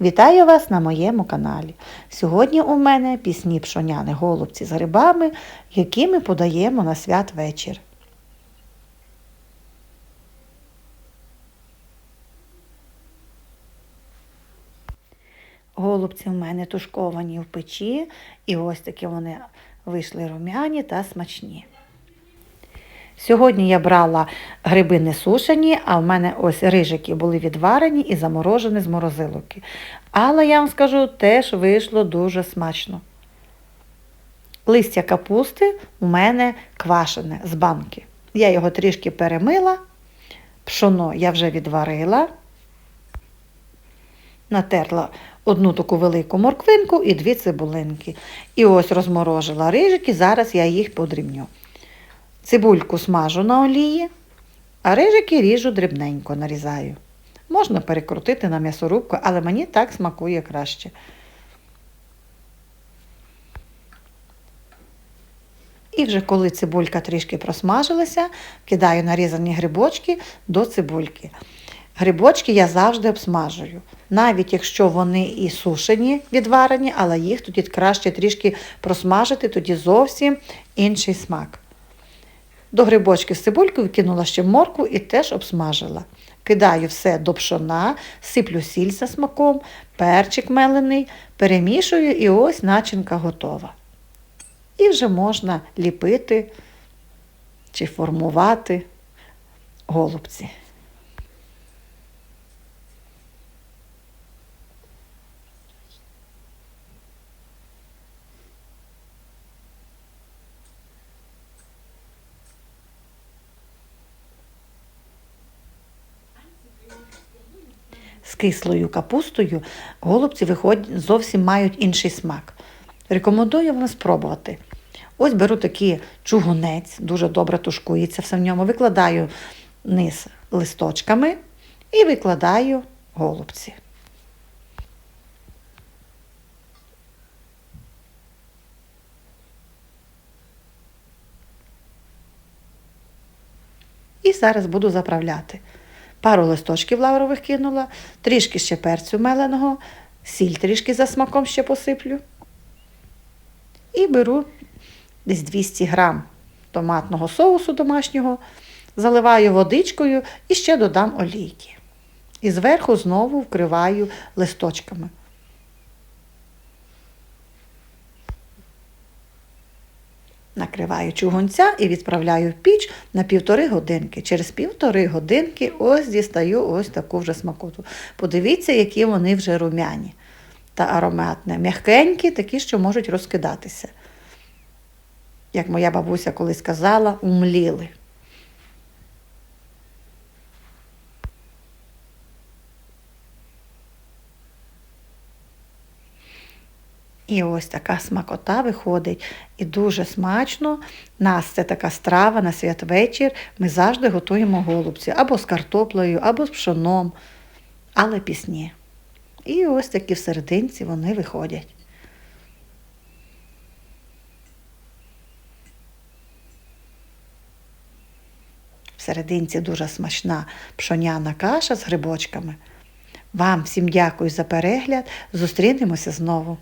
Вітаю вас на моєму каналі. Сьогодні у мене пісні пшоняни голубці з грибами, які ми подаємо на святвечір. Голубці в мене тушковані в печі, і ось такі вони вийшли рум'яні та смачні. Сьогодні я брала гриби не сушені, а в мене ось рижики були відварені і заморожені з морозилки. Але я вам скажу, теж вийшло дуже смачно. Листя капусти у мене квашене з банки. Я його трішки перемила, пшоно я вже відварила, натерла одну таку велику морквинку і дві цибулинки. І ось розморожила рижики, зараз я їх подрібню. Цибульку смажу на олії, а рижики ріжу дрібненько, нарізаю. Можна перекрутити на м'ясорубку, але мені так смакує краще. І вже коли цибулька трішки просмажилася, кидаю нарізані грибочки до цибульки. Грибочки я завжди обсмажую, навіть якщо вони і сушені, відварені, але їх тоді краще трішки просмажити, тоді зовсім інший смак. До грибочки з цибулькою кинула ще моркву і теж обсмажила. Кидаю все до пшона, сиплю сіль за смаком, перчик мелений, перемішую і ось начинка готова. І вже можна ліпити чи формувати голубці. З кислою капустою голубці виходять, зовсім мають інший смак. Рекомендую вам спробувати. Ось беру такий чугунець, дуже добре тушкується все в ньому, викладаю низ листочками і викладаю голубці. І зараз буду заправляти. Пару листочків лаврових кинула, трішки ще перцю меленого, сіль трішки за смаком ще посиплю. І беру десь 200 грам томатного соусу домашнього, заливаю водичкою і ще додам олійки. І зверху знову вкриваю листочками. Накриваю чугунця і відправляю в піч на півтори годинки. Через півтори годинки ось дістаю ось таку вже смакоту. Подивіться, які вони вже румяні та ароматні. М'ягкенькі, такі, що можуть розкидатися. Як моя бабуся колись казала, умліли. І ось така смакота виходить. І дуже смачно. Нас це така страва на святвечір. Ми завжди готуємо голубці або з картоплею, або з пшоном, але пісні. І ось такі в серединці вони виходять. В серединці дуже смачна пшоняна каша з грибочками. Вам всім дякую за перегляд. Зустрінемося знову.